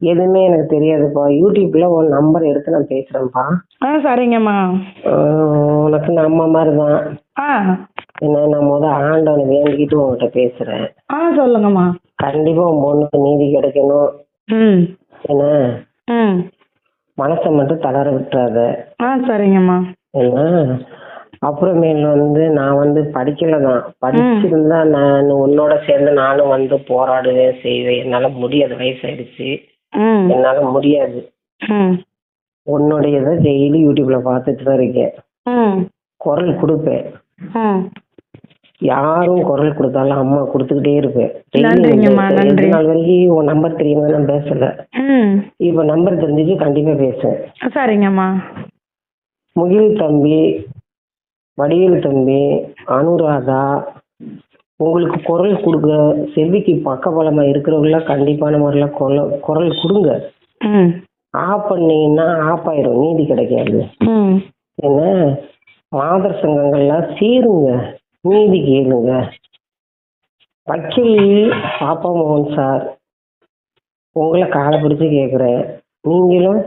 எதுவுமே எனக்கு தெரியாதுப்பா. யூடியூப்ல உன் நம்பர் எடுத்து நான் பேசுறேன்ப்பா. ஆ சரிங்கம்மா. ஆஹ் உனக்கு நான் அம்மா மாதிரி தான் ஆ. என்ன நான் முத ஆண்டவனை வேண்டிக்கிட்டு உன்கிட்ட பேசுறேன். ஆ சொல்லுங்கம்மா. கண்டிப்பா உன் பொண்ணுக்கு நீதி கிடைக்கணும். ம். என்ன? ம். மனசை மட்டும் தளர விட்டுறாத. ஆ சரிங்கம்மா. என்ன? அப்புறமேல் வந்து நான் வந்து படிக்கல தான் படிச்சிருந்தா நான் உன்னோட சேர்ந்து நானும் வந்து போராடுவேன் செய்வேன். என்னால முடியாது. வயசாயிடுச்சு. ம். என்னால முடியாது. ம். உன்னுடையதை டெய்லி யூடியூப்ல பார்த்துட்டு தான் இருக்கேன். ம். குரல் கொடுப்பேன். ம். யாரும் குரல் கொடுத்தாலும் அம்மா கொடுத்துக்கிட்டே இருப்பேன். நன்றிங்கம்மா, நன்றி. நாள் வரைக்கும் உன் நம்பர் தெரியுமா நான் பேசல. ம். இப்ப நம்பர் தெரிஞ்சுச்சு கண்டிப்பா பேசுவேன். சரிங்கம்மா. முகில் தம்பி வடிவேல் தம்பி அனுராதா உங்களுக்கு குரல் கொடுக்க செல்விக்கு பக்கபலமா இருக்கிறவங்கள கண்டிப்பான முறையில் குரல் குரல் கொடுங்க. ஆஃப் பண்ணீங்கன்னா ஆஃப் ஆயிரும் நீதி கிடைக்காது. என்ன மாதர் சங்கங்கள்லாம் சேருங்க நீதி கேளுங்க. வக்கீல் பாப்பா மோகன் சார் உங்களை காலை பிடிச்சு கேட்குறேன் நீங்களும்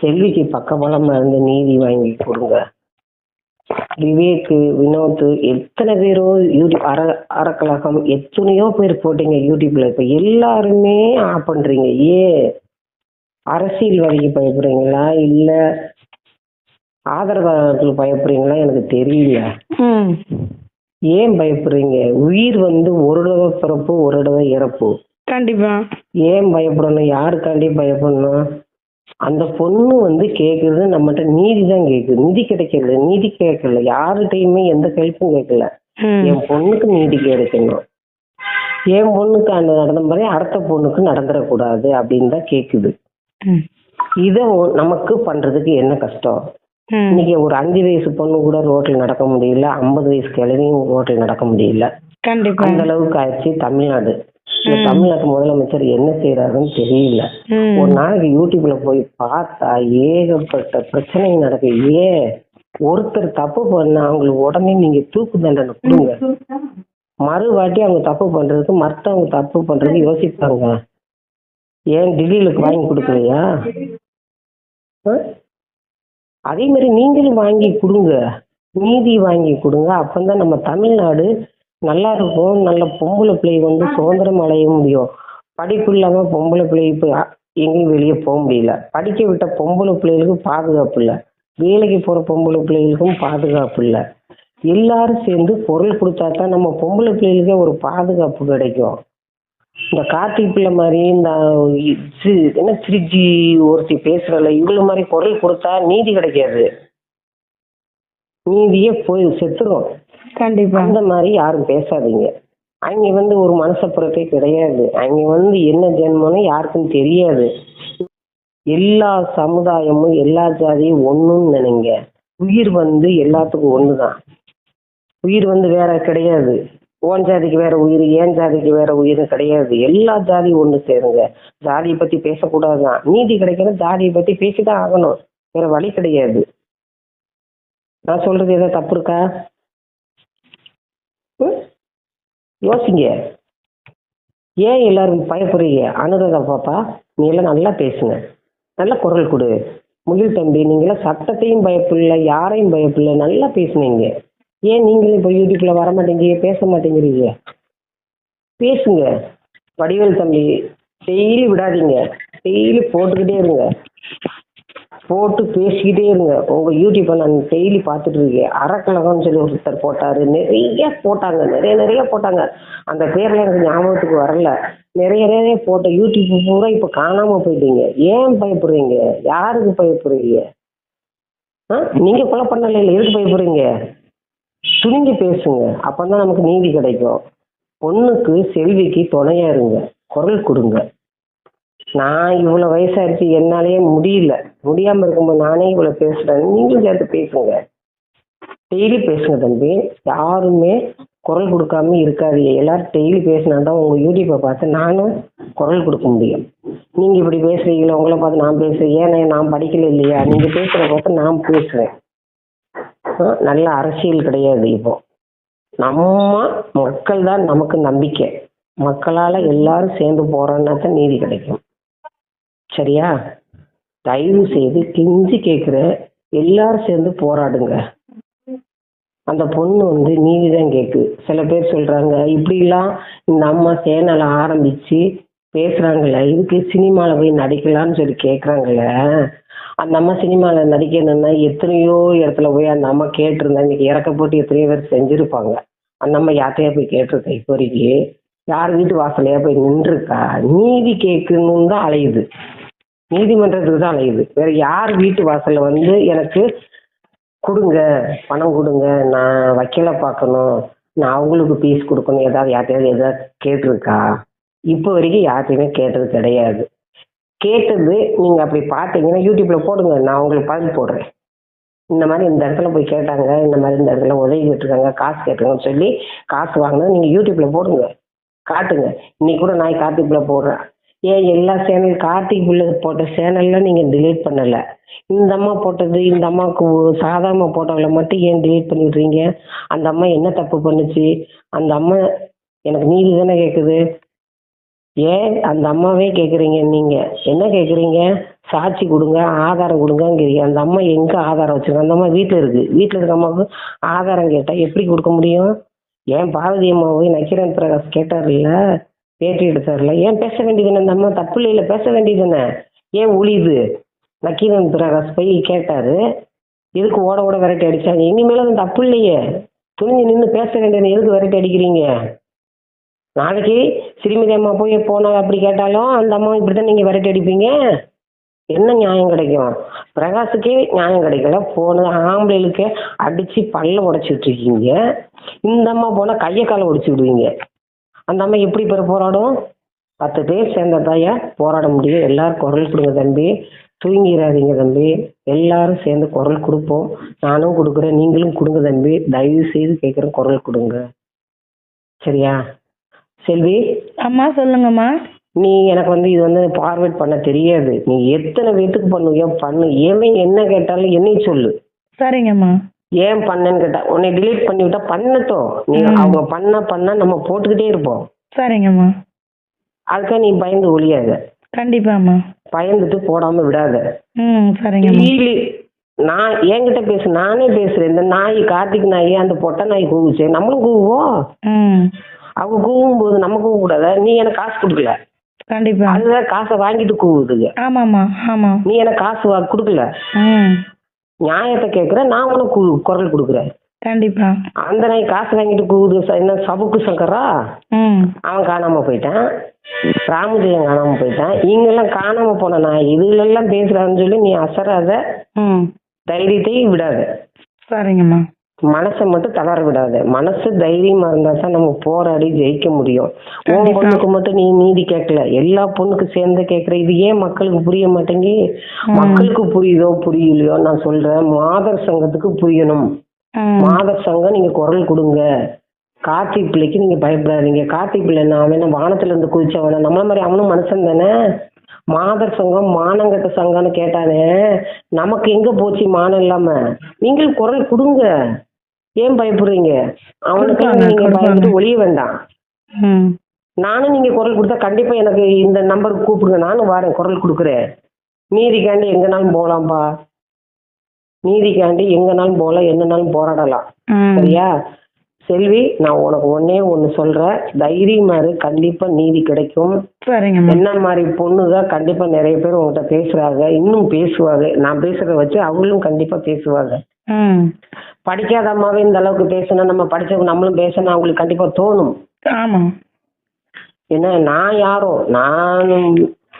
செல்விக்கு பக்கபலமா இருந்து நீதி வாங்கி கொடுங்க. விவேக் வினோத் எத்தனை பேரோ யூடியூப் அற அறக்கழகம் எத்தனையோ பேர் போட்டீங்க யூடியூப்ல. இப்ப எல்லாருமே ஆஃப் பண்றீங்க. ஏன் அரசியல்வாதிக்கு பயப்படுறீங்களா? இல்ல ஆதரவாளர்களுக்கு பயப்படுறீங்களா? எனக்கு தெரியல ஏன் பயப்படுறீங்க? உயிர் வந்து ஒரு தடவை பிறப்பு ஒரு தடவை இறப்பு. கண்டிப்பா. ஏன் பயப்படணும்? யாருக்காண்டி பயப்படணும்? அந்த பொண்ணு வந்து கேக்குறது நம்மகிட்ட நீதி தான் கேக்குது. நீதி கிடைக்கல நீதி கேட்கல. யாருகிட்டயுமே எந்த ஹெல்ப்பும் கேட்கல. ம். என் பொண்ணுக்கு நீதி கிடைக்கணும் என் பொண்ணுக்கு அந்த நடந்த மாதிரி அடுத்த பொண்ணுக்கு நடந்துடக்கூடாது அப்படின்னு தான் கேக்குது. ம். இதை நமக்கு பண்றதுக்கு என்ன கஷ்டம்? ம். இன்னைக்கு ஒரு அஞ்சு வயசு பொண்ணு கூட ரோட்ல நடக்க முடியல ஐம்பது வயசு கிழவியும் ரோட்ல நடக்க முடியல. கண்டிப்பா. அந்த அளவுக்கு ஆயிடுச்சு தமிழ்நாடு. தமிழ்நாட்டு முதலமைச்சர் என்ன செய்யறாருன்னு தெரியல. ஒரு நாளைக்கு யூடியூப்ல போய் பார்த்தா ஏகப்பட்ட பிரச்சனை நடக்கு. ஏன்? ஒருத்தர் தப்பு பண்ணா அவங்களுக்கு உடனே நீங்க தூக்கு தண்டனை கொடுங்க. மறுவாட்டி அவங்க தப்பு பண்றதுக்கு மற்றவங்க தப்பு பண்றதுக்கு யோசிப்பாங்க. ஏன் டில்லிலுக்கு வாங்கி கொடுக்கலையா? அதே மாதிரி நீங்களும் வாங்கி கொடுங்க. நீதி வாங்கி கொடுங்க. அப்பந்தான் நம்ம தமிழ்நாடு நல்லா இருக்கும். நல்ல பொம்பளை பிள்ளை வந்து சுதந்திரம் அடைய முடியும். படிப்பு இல்லாம பொம்பளை பிள்ளை இப்போ எங்கேயும் வெளியே போக முடியல. படிக்க விட்ட பொம்பளை பிள்ளைகளுக்கும் பாதுகாப்பு இல்லை. வேலைக்கு போற பொம்பளை பிள்ளைகளுக்கும் பாதுகாப்பு இல்லை. எல்லாரும் சேர்ந்து குரல் கொடுத்தா தான் நம்ம பொம்பளை பிள்ளைகளுக்கே ஒரு பாதுகாப்பு கிடைக்கும். இந்த கார்த்திக் பிள்ளை மாதிரி இந்த என்ன சிரிஜி ஒருத்தி பேசுறல இவ்வளவு மாதிரி குரல் கொடுத்தா நீதி கிடைக்காது. நீதியே போய் செத்துரும். கண்டிப்பா. அந்த மாதிரி யாரும் பேசாதீங்க. அவங்க வந்து ஒரு மனசப்புறத்தே கிடையாது. அவங்க வந்து என்ன ஜென்மம்னு யாருக்கும் தெரியாது. எல்லா சமுதாயமும் எல்லா ஜாதியும் ஒண்ணுன்னு நினைங்க. உயிர் வந்து எல்லாத்துக்கும் ஒண்ணுதான். உயிர் வந்து வேற கிடையாது. ஓன் ஜாதிக்கு வேற உயிர் ஏன் ஜாதிக்கு வேற உயிர் கிடையாது. எல்லா ஜாதியும் ஒண்ணு சேருங்க. ஜாதியை பத்தி பேசக்கூடாதுதான். நீதி கிடைக்கணும் ஜாதியை பத்தி பேசிதான் ஆகணும். வேற வழி கிடையாது. நான் சொல்றது ஏதாவது தப்பு இருக்கா? ம்? யோசிங்க. ஏன் எல்லாரும் பயப்படுறீங்க? அனுராதா பாப்பா நீ எல்லாம் நல்லா பேசுங்க. நல்ல குரல் கொடு. முகில் தம்பி நீங்களாம் சட்டத்தையும் பயப்படல யாரையும் பயப்பில்லை நல்லா பேசுனீங்க. ஏன் நீங்களும் இப்போ யூடியூப்ல வர மாட்டேங்கிறீங்க பேச மாட்டேங்கிறீங்க? பேசுங்க. வடிவேல் தம்பி டெய்லி விடாதீங்க. டெய்லி போட்டுக்கிட்டே இருங்க. போட்டு பேசிக்கிட்டே இருங்க. உங்க யூடியூப்பை நான் டெய்லி பார்த்துட்டு இருக்கேன். அறக்கழகம்னு சொல்லி ஒருத்தர் போட்டாரு. நிறைய போட்டாங்க. நிறைய நிறைய போட்டாங்க. அந்த பேர்ல எனக்கு ஞாபகத்துக்கு வரல. நிறைய நிறைய போட்ட யூடியூப் பூரா இப்ப காணாம போயிட்டீங்க. ஏன் பயப்படுறீங்க? யாருக்கு பயப்படுறீங்க? ஆ? நீங்க கொலை பண்ணல இல்லை எதுக்கு பயப்படுறீங்க? துணிஞ்சு பேசுங்க. அப்பதான் நமக்கு நீதி கிடைக்கும். பொண்ணுக்கு செல்விக்கு துணையா இருங்க. குரல் கொடுங்க. நான் இவ்வளவு வயசாயிருச்சு என்னாலயே முடியல. முடியாம இருக்கும்போது நானே இவ்வளவு பேசுறேன் நீங்களும் சேர்த்து பேசுங்க. டெய்லி பேசுங்க தம்பி. யாருமே குரல் கொடுக்காம இருக்காதீங்க. எல்லாரும் டெய்லி பேசினா தான் உங்க யூடியூப்பை பார்த்து நானும் குரல் கொடுக்க முடியும். நீங்க இப்படி பேசுறீங்களா உங்களை பார்த்து நான் பேசுறேன். ஏன்னா நான் படிக்கல இல்லையா? நீங்க பேசுறத பார்த்து நான் பேசுறேன். நல்ல அரசியல் கிடையாது இப்போ. நம்ம மக்கள் தான் நமக்கு நம்பிக்கை. மக்களால எல்லாரும் சேர்ந்து போறோன்னா தான் நீதி கிடைக்கும். சரியா? தயவு செய்து கெஞ்சி கேக்குற. எல்லாரும் சேர்ந்து போராடுங்க. அந்த பொண்ணு வந்து நீதி தான் கேக்கு. சில பேர் சொல்றாங்க இப்படிலாம் இந்த அம்மா சேனலை ஆரம்பிச்சு பேசுறாங்கல்ல இதுக்கு சினிமாவில் போய் நடிக்கலாம்னு சொல்லி கேக்குறாங்கல்ல. அந்த அம்மா சினிமாவில் நடிக்கணும்னா எத்தனையோ இடத்துல போய் அந்த அம்மா கேட்டிருந்தா இன்னைக்கு இறக்க போட்டு எத்தனையோ பேர் செஞ்சிருப்பாங்க. அந்த அம்மா யார்ட்டையா போய் கேட்டிருக்கா இப்போ வரைக்கும் யார் வீட்டு வாசலையா போய் நின்றுருக்கா? நீதி கேட்கணும்னு தான் அலையுது. நீதிமன்றத்துக்கு தான் அலையுது. வேற யார் வீட்டு வாசல்ல வந்து எனக்கு கொடுங்க பணம் கொடுங்க நான் வக்கீலை பார்க்கணும் நான் அவங்களுக்கு ஃபீஸ் கொடுக்கணும் ஏதாவது யார்ட்டையாவது ஏதாவது கேட்டிருக்கா? இப்போ வரைக்கும் யார்ட்டையுமே கேட்டது கிடையாது. கேட்டது நீங்க அப்படி பார்த்தீங்கன்னா யூடியூப்ல போடுங்க நான் உங்களுக்கு பதில் போடுறேன். இந்த மாதிரி இந்த இடத்துல போய் கேட்டாங்க இந்த மாதிரி இந்த இடத்துல உதவி கேட்டிருக்காங்க காசு கேட்டிருக்காங்கன்னு சொல்லி காசு வாங்கினா நீங்கள் யூடியூப்பில் போடுங்க காட்டுங்க. இன்னைக்கு கூட நான் கார்த்திக்ல போடுறேன் ஏன் எல்லா சேனல் கார்த்திக் பிள்ளை போட்ட சேனல்ல நீங்க டிலீட் பண்ணல? இந்த அம்மா போட்டது இந்த அம்மாவுக்கு சாதாரண போட்டவங்கள மட்டும் ஏன் டிலீட் பண்ணிடுறீங்க? அந்த அம்மா என்ன தப்பு பண்ணுச்சு? அந்த அம்மா எனக்கு நீதி தானே கேட்குது ஏன் அந்த அம்மாவே கேட்குறீங்க நீங்க? என்ன கேட்குறீங்க சாட்சி கொடுங்க ஆதாரம் கொடுங்கங்கிறீங்க. அந்த அம்மா எங்க ஆதாரம் வச்சுருங்க அந்த அம்மா வீட்டில் இருக்கு. வீட்டில் இருக்க அம்மாவுக்கு ஆதாரம் கேட்டால் எப்படி கொடுக்க முடியும்? ஏன் பாரதி அம்மாவை போய் நக்கீரன் பிரகாஷ் இல்லை பேட்டி எடுத்தார்ல ஏன் பேச வேண்டியதுன்னு? அந்த அம்மா தப்பு இல்லையில பேச வேண்டியதுன்னு ஏன் ஒளியுது நக்கீரன் பிரகாஷ் போய் கேட்டாரு. எதுக்கு ஓட ஓட விரட்டி அடிச்சாங்க? இனிமேலும் அது தப்பு இல்லையே. துணிஞ்சு நின்று பேச வேண்டியது எதுக்கு விரட்டி அடிக்கிறீங்க? நாளைக்கு சிறுமிதி அம்மா போய் போனா அப்படி கேட்டாலும் அந்த அம்மா இப்படி தான் நீங்கள் விரட்டி அடிப்பீங்க? என்ன நியாயம் கிடைக்கும்? பிரகாஷுக்கே நியாயம் கிடைக்கல. போனது ஆம்பளைகளுக்கு அடிச்சு பல்ல உடச்சிட்டு இருக்கீங்க. இந்த அம்மா போனா கையை காலை உடைச்சு விடுவீங்க. அந்த அம்மா எப்படி பெற போராடும்? பத்து பேர் சேர்ந்த தாயா போராட முடியும். எல்லாரும் குரல் கொடுங்க தம்பி. தூங்கிடாதீங்க தம்பி. எல்லாரும் சேர்ந்து குரல் கொடுப்போம். நானும் கொடுக்குறேன். நீங்களும் கொடுங்க தம்பி. தயவு செய்து கேட்குறேன் குரல் கொடுங்க. சரியா? செல்வி? அம்மா சொல்லுங்கம்மா. நீ எனக்கு வந்து இது வந்து ஃபார்வேர்ட் பண்ண தெரியாது. நீ எத்தனை பேத்துக்கு பண்ணுவியோ பண்ணு. ஏன் என்ன கேட்டாலும் என்னையும் சொல்லு. சரிங்கம்மா. ஏன் பண்ணேன்னு கேட்டா உன்னை டிலீட் பண்ணி விட்டா பண்ணட்டும். நீ ம். அவங்க பண்ண பண்ண நம்ம போட்டுக்கிட்டே இருப்போம். சரிங்கம்மா. அதுக்காக நீ பயந்து ஒழியாத. கண்டிப்பாம்மா. பயந்துட்டு போடாம விடாத. ம் சரிங்கம்மா. டெய்லி நான் என்கிட்ட பேசு நானே பேசுறேன். இந்த நாய் கார்த்திக் நாய் அந்த பொட்டை நாய் கூவுச்சு. நம்மளும் கூவுவோம் ம். அவங்க கூவும் போது நம்ம கூவ கூடாத நீ எனக்கு காசு கொடுக்கல. கண்டிப்பா. அதுதான் காசை வாங்கிட்டு கூவுதுங்க. ஆமாம்மா ஆமாம் நீ எனக்கு காசு வா- கொடுக்கல. ம். நியாயத்தை கேட்குறேன் நான் உனக்கு குரல் கொடுக்குறேன். கண்டிப்பா. அந்த நாய் காசு வாங்கிட்டு கூவுது ச- என்ன சபுக்கு சங்கரா? அவன் காணாம போயிட்டான். ராமஜெயம் காணாம போயிட்டான். இங்கெல்லாம் காணாம போன நாய் இதுலெல்லாம் பேசுறான்னு சொல்லி நீ அசராத ம். தைரியத்தை விடாத. சரிங்கம்மா. மனசை மட்டும் தளர விடாத. மனசு தைரியமா இருந்தா தான் நம்ம போராடி ஜெயிக்க முடியும். உன். பொண்ணுக்கு மட்டும் நீ நீதி கேட்கல. எல்லா பொண்ணுக்கு சேர்ந்து கேட்கற இது ஏன் மக்களுக்கு புரிய மாட்டேங்கி. மக்களுக்கு புரியுதோ புரியலையோ நான் சொல்றேன். மாதர் சங்கத்துக்கு புரியணும். மாதர் சங்கம் நீங்க குரல் கொடுங்க. கார்த்திக் பிள்ளைக்கு நீங்க பயப்படாதீங்க. கார்த்திக் பிள்ளை என்ன அவன் வானத்துல இருந்து குதிச்சவன நம்மள மாதிரி அவனும் மனுஷன் தானே? மாதர் சங்கம் மானங்கட்ட சங்கம்னு கேட்டானே நமக்கு எங்க போச்சு மானம் இல்லாம? நீங்கள் குரல் கொடுங்க. ஏன் பயப்படுறீங்க? அவனுக்கு நீங்க. பயந்துட்டு ஒழிய வேண்டாம். நானும் நீங்க குரல் கொடுத்தா கண்டிப்பா எனக்கு இந்த நம்பருக்கு கூப்பிடுங்க. நானும் வரேன் குரல் கொடுக்குறேன். நீதிக்காண்டி எங்கனாலும் போகலாம்ப்பா நீதிக்காண்டி எங்கனாலும் போகலாம் என்னனாலும் போராடலாம். சரியா? செல்வி நான் உனக்கு ஒன்னே ஒன்று சொல்றேன். தைரியமா இரு கண்டிப்பா நீதி கிடைக்கும். சரிங்கம்மா என்ன மாதிரி பொண்ணுங்க கண்டிப்பா நிறைய பேர் உங்ககிட்ட பேசுறாங்க. இன்னும் பேசுவாங்க. நான் பேசுறத வச்சு அவங்களும் கண்டிப்பா பேசுவாங்க. ம். படிக்காத அம்மாவே இந்த அளவுக்கு பேசணும் நம்ம படிச்சவங்க நம்மளும் பேசணும் அவங்களுக்கு கண்டிப்பா தோணும். ஆமாம் ஏன்னா நான் யாரோ? நான்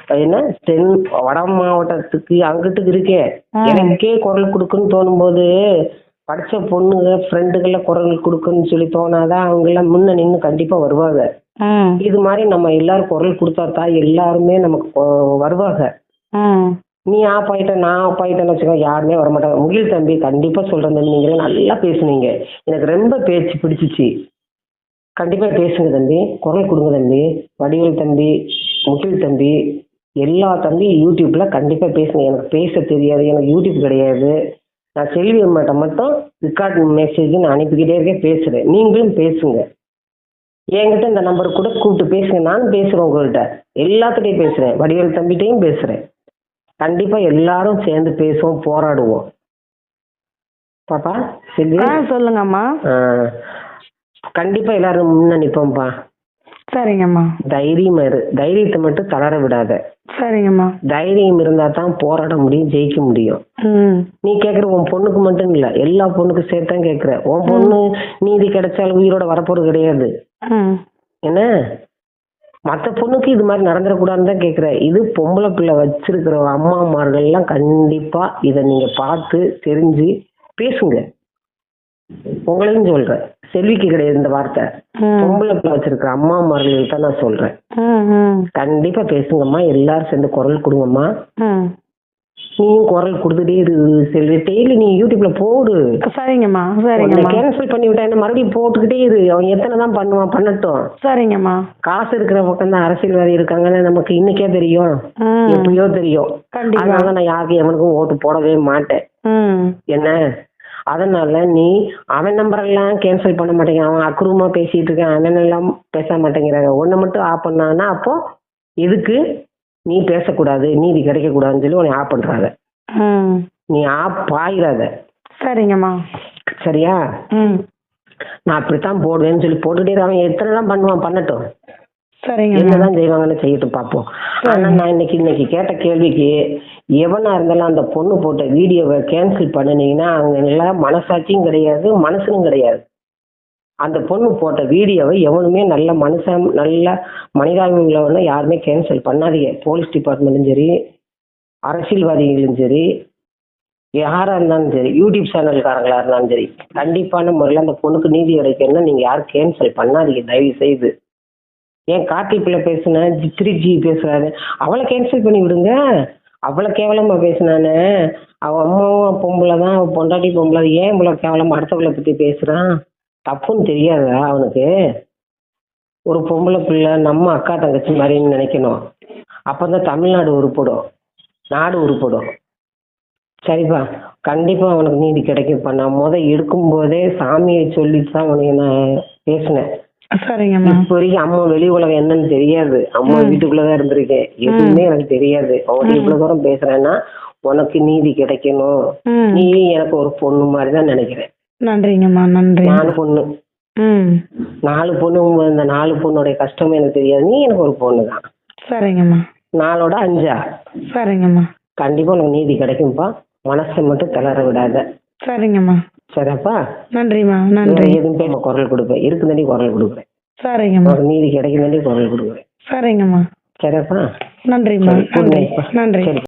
என்ன தென் வட மாவட்டத்துக்கு அங்கிட்டுக்கு இருக்கேன். எனக்கே குரல் கொடுக்குன்னு தோணும்போது படிச்ச பொண்ணுங்க ஃப்ரெண்டுகள குரல் கொடுக்குன்னு சொல்லி தோணாதான் அவங்க எல்லாம் முன்ன நின்று கண்டிப்பா வருவாங்க. இது மாதிரி நம்ம எல்லாரும் குரல் கொடுத்தா தான் எல்லாருமே நமக்கு வருவாங்க. நீ ஆஃப் ஆயிட்ட நான் ஆஃப் ஆயிட்டேன்னு வச்சுக்கோ யாருமே வரமாட்டாங்க. முகில் தம்பி கண்டிப்பா சொல்றேன் தம்பி நீங்க நல்லா பேசுனீங்க. எனக்கு ரொம்ப பேச்சு பிடிச்சிச்சு. கண்டிப்பா பேசுங்க தம்பி குரல் கொடுங்க தம்பி வடிவேல் தம்பி முகில் தம்பி எல்லா தம்பி யூடியூப்ல கண்டிப்பா பேசுங்க. எனக்கு பேச தெரியாது எனக்கு யூடியூப் கிடையாது. நான் செல்வி அம்மாட்ட மட்டும் ரெக்கார்ட் மெசேஜ் நான் அனுப்பிக்கிட்டே இருக்கேன் பேசுறேன். நீங்களும் பேசுங்க. என்கிட்ட இந்த நம்பருக்கு கூட கூப்பிட்டு பேசுங்க. நானும் பேசுறேன் உங்கள்கிட்ட எல்லாத்துட்டையும் பேசுறேன். வடிவேல் தம்பிட்டையும் பேசுறேன். கண்டிப்பா எல்லாரும் சேர்ந்து பேசுவோம் போராடுவோம். பாப்பா செல்வி? சொல்லுங்கம்மா. கண்டிப்பா எல்லாரும் முன்ன நிப்போம்ப்பா. சரிங்கம்மா. தைரியமா இரு. தைரியத்தை மட்டும் தளர விடாத. சரிங்கம்மா. தைரியம் இருந்தா தான் போராட முடியும் ஜெயிக்க முடியும். நீ கேக்குற உன் பொண்ணுக்கு மட்டும் இல்ல எல்லா பொண்ணுக்கும் சேர்த்து தான் கேக்குற. உன் பொண்ணு நீதி கிடைச்சாலும் உயிரோட வரப்போறது கிடையாது. என்ன? மத்த பொண்ணுக்கு இது மாதிரி நடந்துடக்கூடாதுன்னு தான் கேக்குற. இது பொம்பளை பிள்ளை வச்சிருக்கிற அம்மாமார்கள் எல்லாம் கண்டிப்பா இத நீங்க பார்த்து தெரிஞ்சு பேசுங்க. உங்களையும் சொல்றேன். செல்விக்கு கிடையாது இந்த வார்த்தை. பொம்பளை பிள்ளை வச்சிருக்கிற அம்மாமார்களுக்கு தான் நான் சொல்றேன். கண்டிப்பா பேசுங்கம்மா. எல்லாரும் சேர்ந்து குரல் கொடுங்கம்மா. நீயும் குரல் கொடுத்துட்டே இரு செல்வி. டெய்லி நீ யூடியூப்ல போடு. சரிங்கம்மா சரிங்கம்மா. கேன்சல் பண்ணி விட்டா மறுபடியும் போட்டுக்கிட்டே இரு. அவன் எத்தனை தான் பண்ணுவான் பண்ணட்டும். சரிங்கம்மா. காசு இருக்கிற பக்கம் தான் அரசியல்வாதி இருக்காங்கன்னு நமக்கு இன்னைக்கே தெரியும். எப்பயோ தெரியும். கண்டிப்பா. அதனால நான் யாருக்கும் எவனுக்கும் ஓட்டு போடவே மாட்டேன். என்ன? அதனால நீ அவன் நம்பர் எல்லாம் கேன்சல் பண்ண மாட்டேங்க அவன் அக்ரூமா பேசிட்டு இருக்கான். அவன் எல்லாம் பேச மாட்டேங்கிறாங்க. ஒண்ணு மட்டும் ஆஃப் பண்ணான்னா அப்போ எதுக்கு நீ பேசக்கூடாது நீதி கிடைக்க கூடாதுன்னு சொல்லி உன்னை ஆஃப் பண்றாங்க நீ ஆஃப் பாயிராத சரிங்கம்மா. சரியா? நான் அப்படித்தான் போடுவேன்னு சொல்லி போட்டுட்டே. அவன் எத்தனை தான் பண்ணுவான்? பண்ணட்டும். சரிங்கம்மா என்னதான் செய்வாங்கன்னு செய்யட்டும் பார்ப்போம். ஆனா நான் இன்னைக்கு இன்னைக்கு கேட்ட கேள்விக்கு எவனா இருந்தாலும் அந்த பொண்ணு போட்ட வீடியோவை கேன்சல் பண்ணுனீங்கன்னா அவங்க எல்லாம் மனசாட்சியும் கிடையாது மனசும் கிடையாது. அந்த பொண்ணு போட்ட வீடியோவை எவனுமே நல்ல மனுஷன் நல்ல மனிதாபிமானம் யாருமே கேன்சல் பண்ணாதீங்க. போலீஸ் டிபார்ட்மெண்ட்டும் சரி அரசியல்வாதிகளும் சரி யாரா இருந்தாலும் சரி யூடியூப் சேனல்காரங்களா இருந்தாலும் சரி கண்டிப்பான முறையில் அந்த பொண்ணுக்கு நீதி கிடைக்கணும்னா நீங்க யாரும் கேன்சல் பண்ணாதீங்க. தயவு செய்து ஏன் கார்த்தி பிள்ளை பேசுன த்ரீ ஜி பேசுறாரு. அவளை கேன்சல் பண்ணி விடுங்க. அவ்வளோ கேவலமா பேசுனானே. அவ அம்மாவும் பொம்பளை தான் அவன் பொண்டாட்டி பொம்பளை. ஏன் இவ்வளோ கேவலமா அடுத்தவளை பத்தி பேசுறான் தப்புன்னு தெரியாதா அவனுக்கு? ஒரு பொம்பளை பிள்ளை நம்ம அக்கா தங்கச்சி மாதிரின்னு நினைக்கணும். அப்போ தான் தமிழ்நாடு உருப்படும். நாடு உருப்படும். சரிப்பா. கண்டிப்பாக அவனுக்கு நீதி கிடைக்கும்ப்பா நான் முத எடுக்கும்போதே சாமியை சொல்லிட்டு தான் அவனுக்கு நான் பேசினேன். சரிங்கம்மா. இப்ப வரைக்கும் அம்மா வெளி உலகம் என்னன்னு தெரியாது. அம்மா வீட்டுக்குள்ளதான் இருந்திருக்கேன் எதுவுமே எனக்கு தெரியாது. அவங்க இவ்வளவு தூரம் பேசுறேன்னா உனக்கு நீதி கிடைக்கணும். நீ எனக்கு ஒரு பொண்ணு மாதிரி தான் நினைக்கிறேன். நன்றிங்கம்மா நன்றி. நாலு பொண்ணு. நாலு பொண்ணு இந்த நாலு பொண்ணுடைய கஷ்டமும் எனக்கு தெரியாது. நீ எனக்கு ஒரு பொண்ணு தான் சரிங்கம்மா. நாலோட அஞ்சா? சரிங்கம்மா. கண்டிப்பா உனக்கு நீதி கிடைக்கும்பா. மனசை மட்டும் தளர விடாத. சரிங்கம்மா. சரியாப்பா? நன்றிம்மா நன்றி. எதுவும் பேச குரல் கொடுப்பேன் இருக்குதாண்டி குரல் கொடுக்குறேன் சரிங்கம்மா. உனக்கு நீதி கிடைக்குதாண்டி குரல் கொடுக்குறேன் சரிங்கம்மா. சரியாப்பா? நன்றிம்மா நன்றி. நன்றி. சரி.